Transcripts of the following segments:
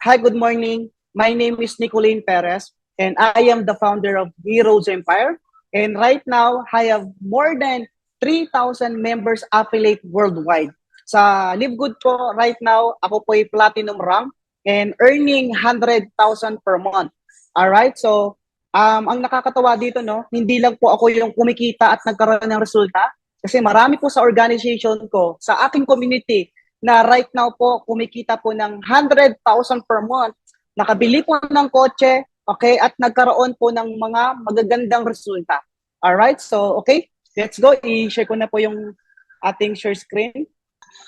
Hi, good morning. My name is Nicolene Perez, and I am the founder of Heroes Empire. And right now, I have more than 3,000 members affiliate worldwide. Sa Live Good po, right now, ako po ay platinum rank and earning 100,000 per month. Alright, so um, ang nakakatawa dito, no, hindi lang po ako yung kumikita at nagkaroon ng resulta. Kasi marami po sa organization ko, sa aking community, na right now po kumikita po ng 100,000 per month, nakabili po ng kotse, okay, at nagkaroon po ng mga magagandang resulta. Alright, so okay, let's go. I-share ko na po yung ating share screen.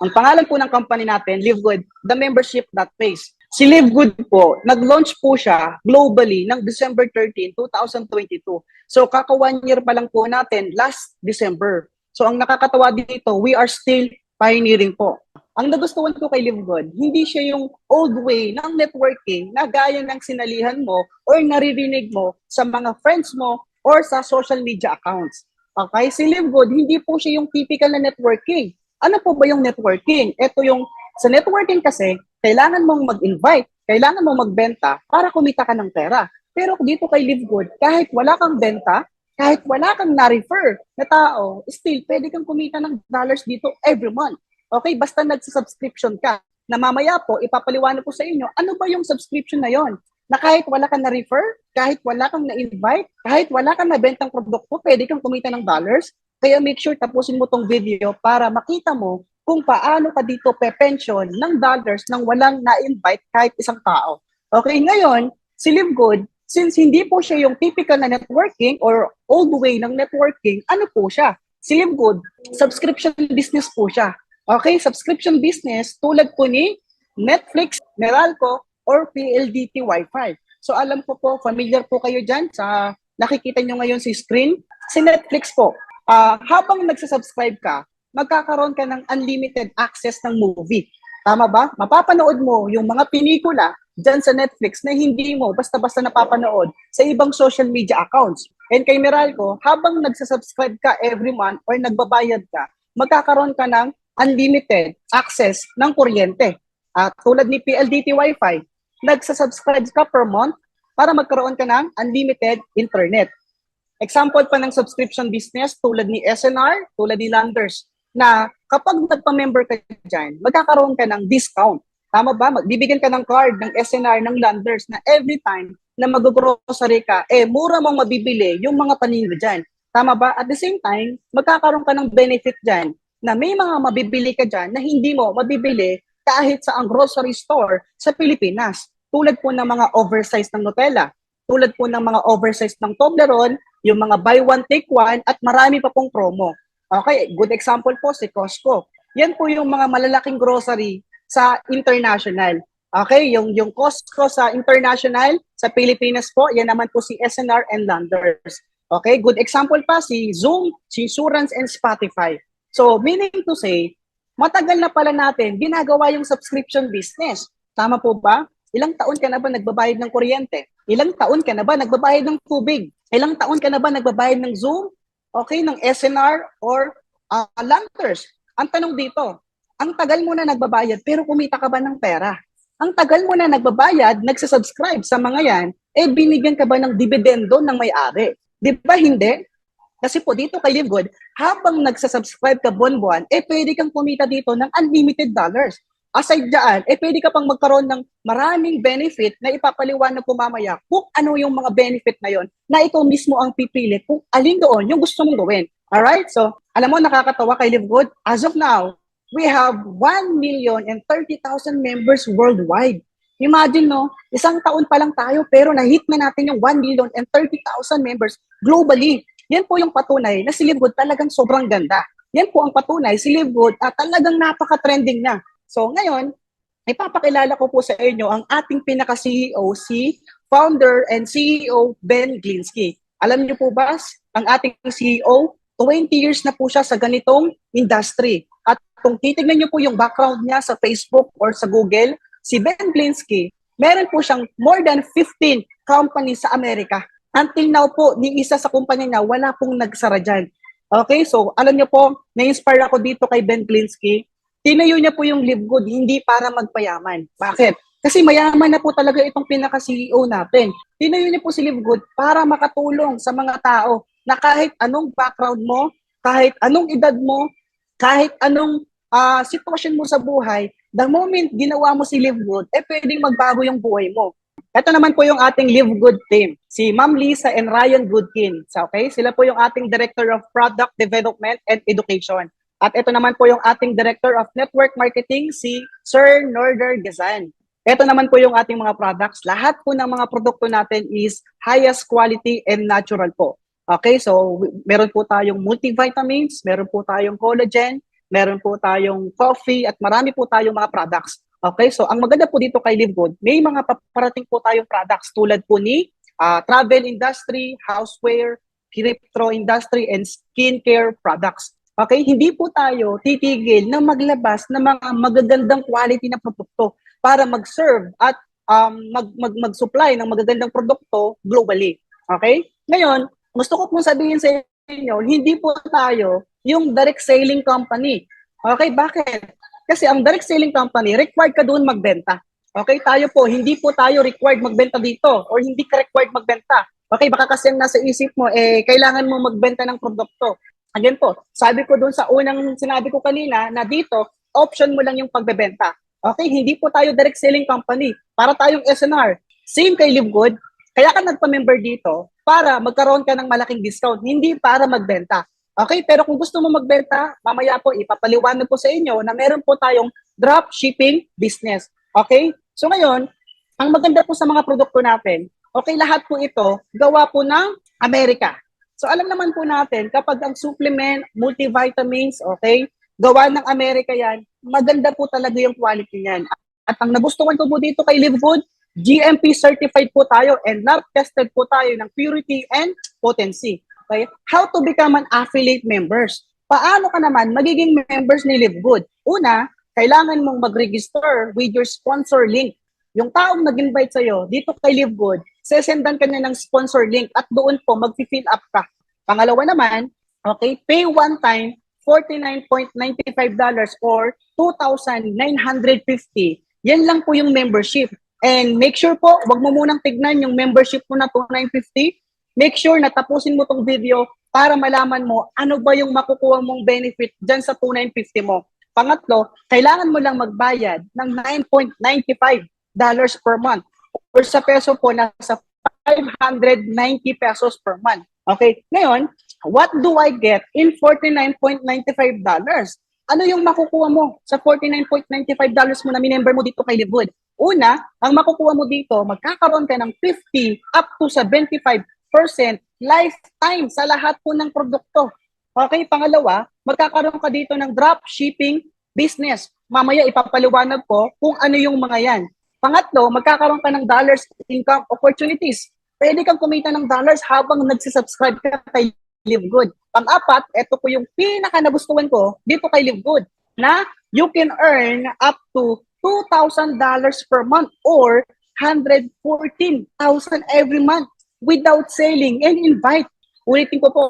Ang pangalan po ng company natin, Live Good, the membership that pays. Si Live Good po, nag-launch po siya globally ng December 13, 2022. So kaka one year pa lang po natin last December. So ang nakakatawa dito, we are still pioneering po. Ang nagustuhan ko kay Live Good, hindi siya yung old way ng networking na gaya ng sinalihan mo or naririnig mo sa mga friends mo or sa social media accounts. Okay? Si Live Good, hindi po siya yung typical na networking. Ano po ba yung networking? Ito yung, sa networking kasi, kailangan mong mag-invite, kailangan mong magbenta para kumita ka ng pera. Pero dito kay Live Good, kahit wala kang benta, kahit wala kang na-refer na tao, still, pwede kang kumita ng dollars dito every month. Okay, basta nagsa-subscription ka. Na mamaya po, ipapaliwanag ko sa inyo, ano ba yung subscription na yon? Na kahit wala kang na-refer, kahit wala kang na-invite, kahit wala kang nabentang produkto, pwede kang kumita ng dollars. Kaya make sure tapusin mo tong video para makita mo kung paano ka dito pe-pension ng dollars nang walang na-invite kahit isang tao. Okay, ngayon, si Live Good, since hindi po siya yung typical na networking or old way ng networking, ano po siya? Si Live Good, subscription business po siya. Okay, subscription business tulad po ni Netflix, Meralco, or PLDT Wi-Fi. So alam ko po, familiar po kayo dyan sa nakikita nyo ngayon si screen. Si Netflix po, ah, habang nagsasubscribe ka, magkakaroon ka ng unlimited access ng movie. Tama ba? Mapapanood mo yung mga pinikula dyan sa Netflix na hindi mo basta-basta napapanood sa ibang social media accounts. And kay Meralco, habang nagsasubscribe ka every month or nagbabayad ka, magkakaroon ka ng unlimited access ng kuryente. At tulad ni PLDT Wi-Fi, nagsasubscribe ka per month para magkaroon ka ng unlimited internet. Example pa ng subscription business tulad ni SNR, tulad ni Landers, na kapag nagpa-member ka dyan, magkakaroon ka ng discount. Tama ba? Magbibigyan ka ng card ng SNR, ng Landers, na every time na mag-grocery ka, eh, mura mong mabibili yung mga paninda dyan. Tama ba? At the same time, magkakaroon ka ng benefit dyan na may mga mabibili ka dyan na hindi mo mabibili kahit sa ang grocery store sa Pilipinas. Tulad po ng mga oversized ng Nutella, tulad po ng mga oversized ng Toblerone, yung mga buy one take one at marami pa pong promo. Okay, good example po si Costco. Yan po yung mga malalaking grocery sa international. Okay, yung yung Costco sa international sa Pilipinas po, yan naman po si SNR and Landers. Okay, good example pa si Zoom, si Insurance and Spotify. So, meaning to say, matagal na pala natin ginagawa yung subscription business. Tama po ba? Ilang taon ka na ba nagbabayad ng kuryente? Ilang taon ka na ba nagbabayad ng tubig? Ilang taon ka na ba nagbabayad ng Zoom? Okay, ng SNR or uh, Lanters? Ang tanong dito, ang tagal mo na nagbabayad pero kumita ka ba ng pera? Ang tagal mo na nagbabayad, nagsasubscribe sa mga yan, eh binigyan ka ba ng dividendo ng may-ari? Di ba hindi? Kasi po dito kay Live Good, habang nagsasubscribe ka buwan-buwan, eh pwede kang kumita dito ng unlimited dollars. Aside dyan, eh pwede ka pang magkaroon ng maraming benefit na ipapaliwanag ko mamaya kung ano yung mga benefit na yon na ikaw mismo ang pipili kung alin doon yung gusto mong gawin. Alright? So, alam mo, nakakatawa kay Live Good. As of now, we have 1 million and 30,000 members worldwide. Imagine, no? Isang taon pa lang tayo, pero na-hit na natin yung 1 million and 30,000 members globally. Yan po yung patunay na si Livegood talagang sobrang ganda. Yan po ang patunay, si Livegood at talagang napaka-trending na. So ngayon, ipapakilala ko po sa inyo ang ating pinaka-CEO, si founder and CEO Ben Glinsky. Alam niyo po ba, ang ating CEO, 20 years na po siya sa ganitong industry. At kung titignan niyo po yung background niya sa Facebook or sa Google, si Ben Glinsky, meron po siyang more than 15 companies sa Amerika. Until now po, ni isa sa kumpanya niya, wala pong nagsara dyan. Okay, so alam niyo po, na-inspire ako dito kay Ben Glinsky. Tinayo niya po yung Live Good, hindi para magpayaman. Bakit? Kasi mayaman na po talaga itong pinaka-CEO natin. Tinayo niya po si Live Good para makatulong sa mga tao na kahit anong background mo, kahit anong edad mo, kahit anong ah, sitwasyon mo sa buhay, the moment ginawa mo si Live Good, eh pwedeng magbago yung buhay mo. Ito naman po yung ating Live Good team. Si Ma'am Lisa and Ryan Goodkin. So, okay? Sila po yung ating Director of Product Development and Education. At ito naman po yung ating Director of Network Marketing, si Sir Norder Gazan. Ito naman po yung ating mga products. Lahat po ng mga produkto natin is highest quality and natural po. Okay, so meron po tayong multivitamins, meron po tayong collagen, meron po tayong coffee, at marami po tayong mga products. Okay, so ang maganda po dito kay Live Good, may mga paparating po tayong products tulad po ni ah, travel industry, houseware, crypto industry, and skincare products. Okay, hindi po tayo titigil na maglabas ng mga magagandang quality na produkto para mag-serve at um, mag, mag, mag-supply ng magagandang produkto globally. Okay? Ngayon, gusto ko pong sabihin sa inyo, hindi po tayo yung direct selling company. Okay, bakit? Kasi ang direct selling company, required ka doon magbenta. Okay, tayo po, hindi po tayo required magbenta dito or hindi ka required magbenta. Okay, baka kasi ang nasa isip mo, eh, kailangan mo magbenta ng produkto. Again po, sabi ko doon sa unang sinabi ko kanina na dito, option mo lang yung pagbebenta. Okay, hindi po tayo direct selling company. Para tayong SNR. Same kay Live Good. Kaya ka nagpa-member dito para magkaroon ka ng malaking discount, hindi para magbenta. Okay, pero kung gusto mo magbenta, mamaya po ipapaliwanag po sa inyo na meron po tayong drop shipping business. Okay? So ngayon, ang maganda po sa mga produkto natin, okay, lahat po ito gawa po ng Amerika. So alam naman po natin, kapag ang supplement, multivitamins, okay, gawa ng Amerika yan, maganda po talaga yung quality niyan. At ang nagustuhan ko po dito kay Live Good, GMP certified po tayo and lab tested po tayo ng purity and potency. Okay? How to become an affiliate members? Paano ka naman magiging members ni Live Good? Una, kailangan mong mag-register with your sponsor link. Yung taong nag-invite sa'yo dito kay Live Good, sesendan ka niya ng sponsor link at doon po mag-fill up ka. Pangalawa naman, okay, pay one time $49.95 or 2,950. Yan lang po yung membership. And make sure po, wag mo munang tignan yung membership mo na 2,950. Make sure na tapusin mo tong video para malaman mo ano ba yung makukuha mong benefit dyan sa 2,950 mo. Pangatlo, kailangan mo lang magbayad ng $9.95 per month. Or sa peso po, nasa 590 pesos per month. Okay, ngayon, what do I get in $49.95? Ano yung makukuha mo sa $49.95 mo na minember mo dito kay Livewood? Una, ang makukuha mo dito, magkakaroon ka ng 50 up to 75% lifetime sa lahat po ng produkto. Okay, pangalawa, magkakaroon ka dito ng drop shipping business. Mamaya ipapaliwanag ko kung ano yung mga yan. Pangatlo, magkakaroon ka ng dollars income opportunities. Pwede kang kumita ng dollars habang nagsisubscribe ka kay Live Good. Pang-apat, ito po yung pinaka nagustuhan ko dito kay Live Good na you can earn up to $2,000 per month or 114,000 every month without selling and invite. Ulitin ko po,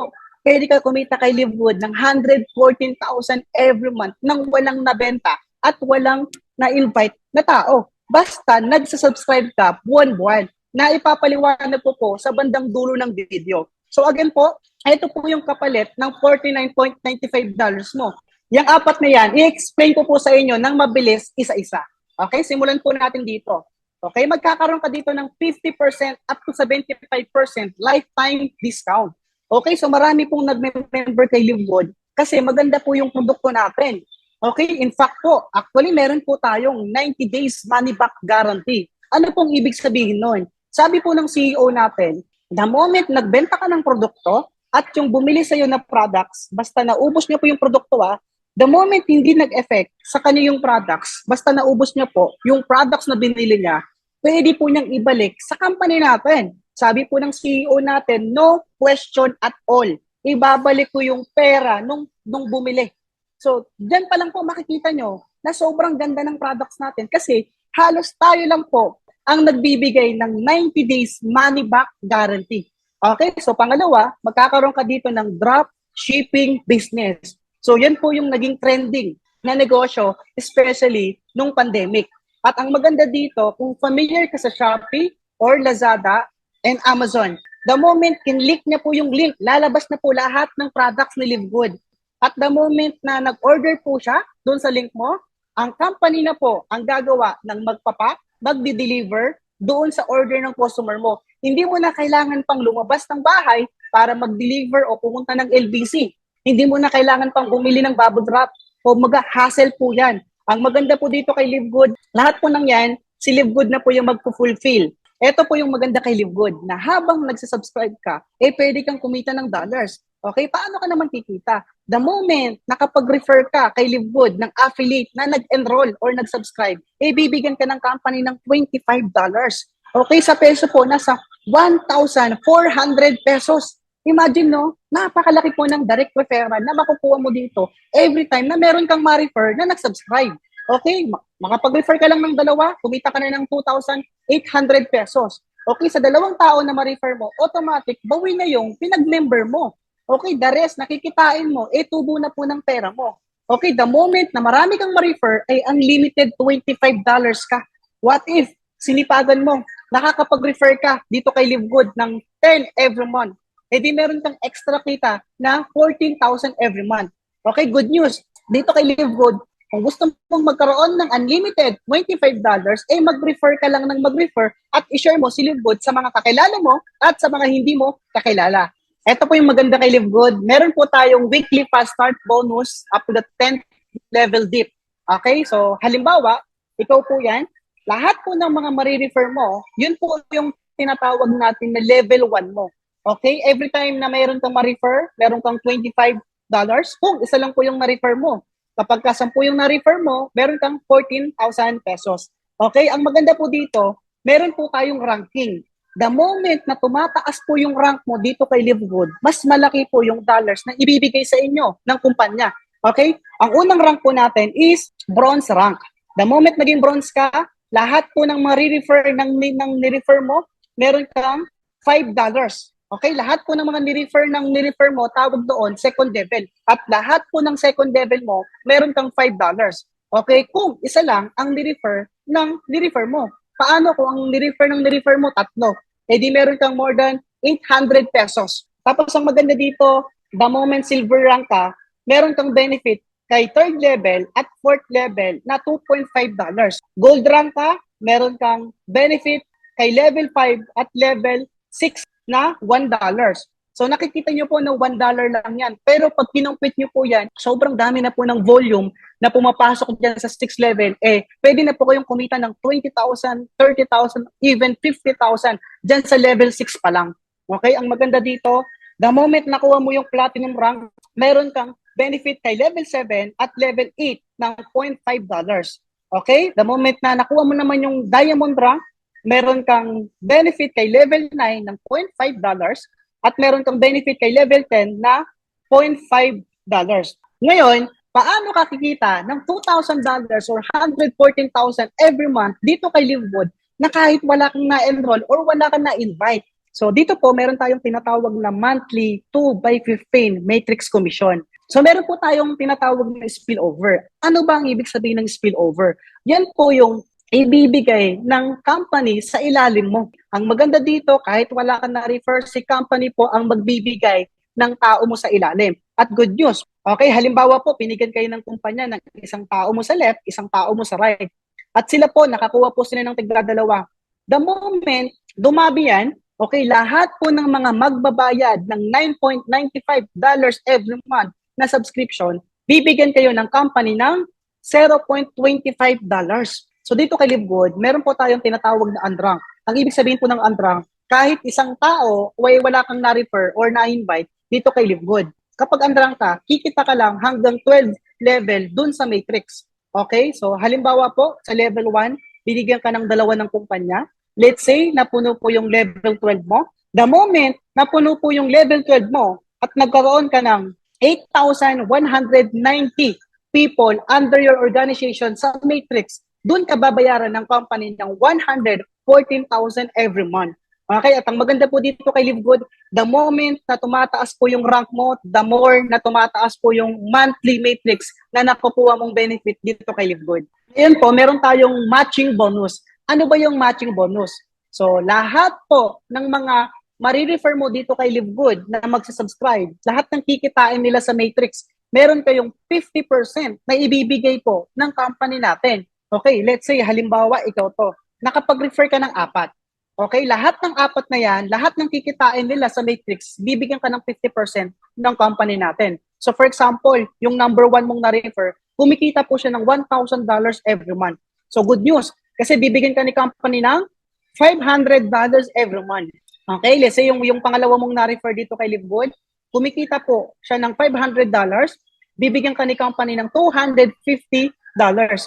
pwede ka kumita kay Livewood ng 114,000 every month nang walang nabenta at walang na-invite na tao. Basta nagsasubscribe ka buwan-buwan na ipapaliwanag ko po sa bandang dulo ng video. So again po, ito po yung kapalit ng $49.95 mo. Yung apat na yan, i-explain ko po sa inyo ng mabilis isa-isa. Okay, simulan po natin dito. Okay, magkakaroon ka dito ng 50% up to 75% lifetime discount. Okay, so marami pong nag-member kay Livewood kasi maganda po yung produkto natin. Okay, in fact po, actually meron po tayong 90 days money back guarantee. Ano pong ibig sabihin nun? Sabi po ng CEO natin, the moment nagbenta ka ng produkto at yung bumili sa'yo na products, basta naubos niya po yung produkto ah, the moment hindi nag-effect sa kanya yung products, basta naubos niya po yung products na binili niya, pwede po niyang ibalik sa company natin. Sabi po ng CEO natin, no question at all. Ibabalik ko yung pera nung, nung bumili. So, dyan pa lang po makikita nyo na sobrang ganda ng products natin kasi halos tayo lang po ang nagbibigay ng 90 days money back guarantee. Okay, so pangalawa, magkakaroon ka dito ng drop shipping business. So yan po yung naging trending na negosyo, especially nung pandemic. At ang maganda dito, kung familiar ka sa Shopee or Lazada and Amazon, the moment kinlik niya po yung link, lalabas na po lahat ng products ni Live Good. At the moment na nag-order po siya doon sa link mo, ang company na po ang gagawa ng magpapak, magdi-deliver doon sa order ng customer mo. Hindi mo na kailangan pang lumabas ng bahay para mag-deliver o pumunta ng LBC. Hindi mo na kailangan pang bumili ng bubble wrap o mag-hassle po yan. Ang maganda po dito kay Live Good, lahat po ng yan, si Live Good na po yung magpo-fulfill. Ito po yung maganda kay Live Good, na habang nagsasubscribe ka, eh pwede kang kumita ng dollars. Okay, paano ka naman kikita? The moment nakapag-refer ka kay Live Good ng affiliate na nag-enroll or nag-subscribe, eh bibigyan ka ng company ng $25. Okay, sa peso po, nasa 1,400 pesos. Imagine, no? Napakalaki po ng direct referral na makukuha mo dito every time na meron kang ma-refer na nag-subscribe. Okay, ma- makapag-refer ka lang ng dalawa, kumita ka na ng 2,800 pesos. Okay, sa dalawang tao na ma-refer mo, automatic, bawi na yung pinag-member mo. Okay, the rest, nakikitain mo, eh tubo na po ng pera mo. Okay, the moment na marami kang ma-refer, ay unlimited $25 ka. What if, sinipagan mo, nakakapag-refer ka dito kay Live Good ng 10 every month. Eh di meron kang extra kita na 14,000 every month. Okay, good news. Dito kay Live Good, kung gusto mong magkaroon ng unlimited $25, eh mag-refer ka lang ng mag-refer at i-share mo si Live Good sa mga kakilala mo at sa mga hindi mo kakilala. Ito po yung maganda kay Live Good. Meron po tayong weekly fast start bonus up to the 10th level dip. Okay, so halimbawa, ikaw po yan, lahat po ng mga marirefer mo, yun po yung tinatawag natin na level 1 mo. Okay, every time na mayroon kang ma-refer, meron kang $25, kung isa lang po yung na-refer mo. Kapag ka 10 yung na-refer mo, meron kang 14,000 pesos. Okay, ang maganda po dito, meron po tayong ranking. The moment na tumataas po yung rank mo dito kay Livegood, mas malaki po yung dollars na ibibigay sa inyo ng kumpanya. Okay? Ang unang rank po natin is bronze rank. The moment naging bronze ka, lahat po ng marirefer ng, ng nirefer mo, meron kang $5. Okay, lahat po ng mga nirefer ng nirefer mo, tawag doon second level. At lahat po ng second level mo, meron kang $5. Okay, kung isa lang ang nirefer ng nirefer mo. Paano kung ang nirefer ng nirefer mo tatlo? Eh di meron kang more than 800 pesos. Tapos ang maganda dito, the moment silver rank ka, meron kang benefit kay third level at fourth level na $2.5. Gold rank ka, meron kang benefit kay level 5 at level 6 na $1. So nakikita nyo po na $1 lang yan. Pero pag kinumpit nyo po yan, sobrang dami na po ng volume na pumapasok dyan sa 6 level, eh, pwede na po kayong kumita ng 20,000, 30,000, even 50,000 dyan sa level 6 pa lang. Okay? Ang maganda dito, the moment nakuha mo yung platinum rank, meron kang benefit kay level 7 at level 8 ng $0.5. Okay? The moment na nakuha mo naman yung diamond rank, meron kang benefit kay level 9 ng $0.5 at meron kang benefit kay level 10 na $0.5. Ngayon, paano ka kikita ng $2,000 or $114,000 every month dito kay Livewood na kahit wala kang na-enroll or wala kang na-invite? So dito po, meron tayong tinatawag na monthly 2 by 15 matrix commission. So meron po tayong tinatawag na spillover. Ano ba ang ibig sabihin ng spillover? Yan po yung ibibigay ng company sa ilalim mo. Ang maganda dito, kahit wala ka na-refer, si company po ang magbibigay ng tao mo sa ilalim. At good news, okay, halimbawa po, pinigyan kayo ng kumpanya ng isang tao mo sa left, isang tao mo sa right. At sila po, nakakuha po sila ng tigdadalawa. The moment dumabi yan, okay, lahat po ng mga magbabayad ng $9.95 every month na subscription, bibigyan kayo ng company ng $0.25. So dito kay Livegood, meron po tayong tinatawag na unrank. Ang ibig sabihin po ng unrank, kahit isang tao way wala kang na-refer or na-invite dito kay Livegood. Kapag unrank ka, kikita ka lang hanggang 12 level dun sa matrix. Okay? So halimbawa po, sa level 1, binigyan ka ng dalawa ng kumpanya. Let's say, napuno po yung level 12 mo. The moment napuno po yung level 12 mo at nagkaroon ka ng 8,190 people under your organization sa matrix, doon ka babayaran ng company ng 114,000 every month. Okay, at ang maganda po dito kay Live Good, the moment na tumataas po yung rank mo, the more na tumataas po yung monthly matrix na nakukuha mong benefit dito kay Live Good. Ngayon po, meron tayong matching bonus. Ano ba yung matching bonus? So, lahat po ng mga marirefer mo dito kay Live Good na magsasubscribe, lahat ng kikitain nila sa matrix, meron kayong 50% na ibibigay po ng company natin. Okay, let's say, halimbawa, ikaw to. Nakapag-refer ka ng apat. Okay, lahat ng apat na yan, lahat ng kikitain nila sa matrix, bibigyan ka ng 50% ng company natin. So for example, yung number one mong na-refer, kumikita po siya ng $1,000 every month. So good news, kasi bibigyan ka ni company ng $500 every month. Okay, let's say yung, yung pangalawa mong na-refer dito kay LiveGood, kumikita po siya ng $500, bibigyan ka ni company ng $250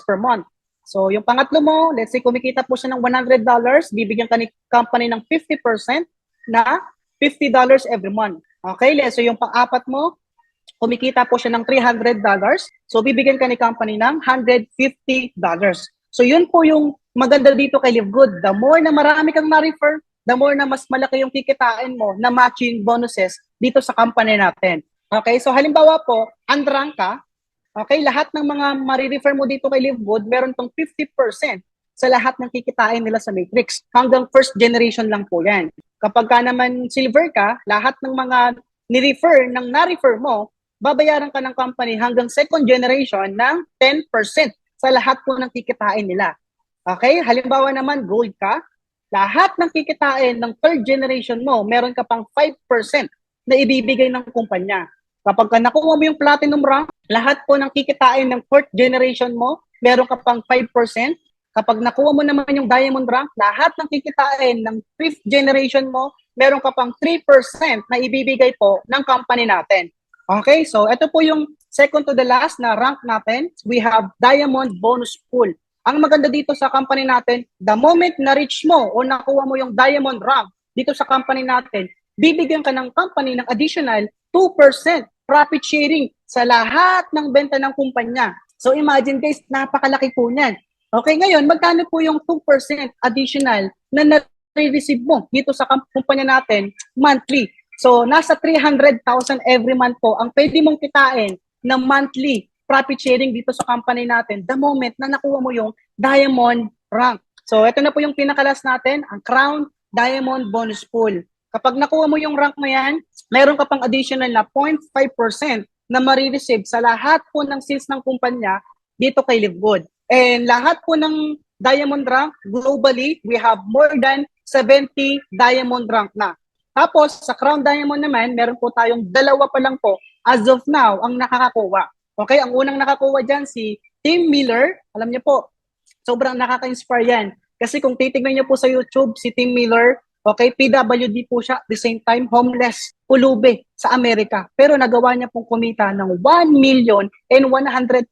per month. So, yung pangatlo mo, let's say kumikita po siya ng $100, bibigyan ka ni company ng 50% na $50 every month. Okay, let's say yung pang-apat mo, kumikita po siya ng $300, so bibigyan ka ni company ng $150. So, yun po yung maganda dito kay Live Good. The more na marami kang na-refer, the more na mas malaki yung kikitain mo na matching bonuses dito sa company natin. Okay, so halimbawa po, unrank ka, Okay, lahat ng mga marirefer mo dito kay Live Good, meron tong 50% sa lahat ng kikitain nila sa Matrix. Hanggang first generation lang po yan. Kapag ka naman silver ka, lahat ng mga ni-refer, ng na-refer mo, babayaran ka ng company hanggang second generation ng 10% sa lahat po ng kikitain nila. Okay, halimbawa naman gold ka, lahat ng kikitain ng third generation mo, meron ka pang 5% na ibibigay ng kumpanya. Kapag ka nakuha mo yung platinum rank, lahat po ng kikitain ng fourth generation mo, meron ka pang 5%. Kapag nakuha mo naman yung diamond rank, lahat ng kikitain ng fifth generation mo, meron ka pang 3% na ibibigay po ng company natin. Okay, so ito po yung second to the last na rank natin. We have diamond bonus pool. Ang maganda dito sa company natin, the moment na reach mo o nakuha mo yung diamond rank dito sa company natin, bibigyan ka ng company ng additional 2% profit sharing sa lahat ng benta ng kumpanya. So imagine guys, napakalaki po niyan. Okay, ngayon, magkano po yung 2% additional na na-receive mo dito sa kumpanya natin monthly? So, nasa 300,000 every month po ang pwede mong kitain na monthly profit sharing dito sa company natin the moment na nakuha mo yung diamond rank. So, ito na po yung pinakalas natin, ang Crown Diamond Bonus Pool. Kapag nakuha mo yung rank na yan, meron ka pang additional na 0.5% na marireceive sa lahat po ng sales ng kumpanya dito kay LiveGood. And lahat po ng diamond rank globally, we have more than 70 diamond rank na. Tapos, sa Crown Diamond naman, meron po tayong dalawa pa lang po as of now ang nakakakuha. Okay, ang unang nakakuha dyan si Tim Miller. Alam niyo po, sobrang nakaka-inspire yan. Kasi kung titignan niyo po sa YouTube, si Tim Miller, Okay, PWD po siya, the same time, homeless, ulube sa Amerika. Pero nagawa niya pong kumita ng 1 million and 100,000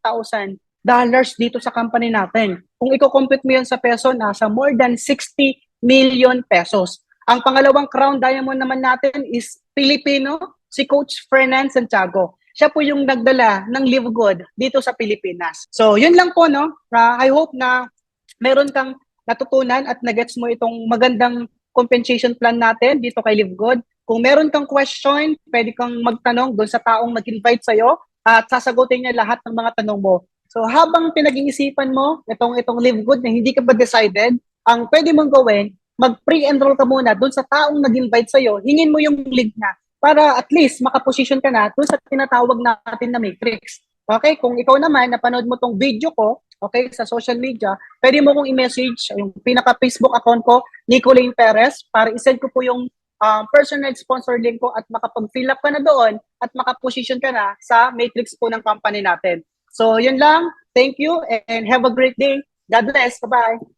dollars dito sa company natin. Kung i-compute mo yun sa peso, nasa more than 60 million pesos. Ang pangalawang crown diamond naman natin is Filipino, si Coach Fernan Santiago. Siya po yung nagdala ng Live Good dito sa Pilipinas. So, yun lang po, no? Uh, I hope na meron kang natutunan at nagets mo itong magandang compensation plan natin dito kay Live Good. Kung meron kang question, pwede kang magtanong doon sa taong nag-invite sa'yo at sasagutin niya lahat ng mga tanong mo. So habang pinag-iisipan mo itong itong Live Good na hindi ka ba decided, ang pwede mong gawin, mag-pre-enroll ka muna doon sa taong nag-invite sa'yo, hingin mo yung link na para at least makaposition ka na doon sa tinatawag natin na matrix. Okay, kung ikaw naman, napanood mo tong video ko, okay, sa social media, pwede mo kong i-message yung pinaka-Facebook account ko, Nicolene Perez, para i-send ko po yung um, personal sponsor link ko at makapag-fill up ka na doon at makaposition ka na sa matrix po ng company natin. So, yun lang. Thank you and have a great day. God bless. Bye-bye.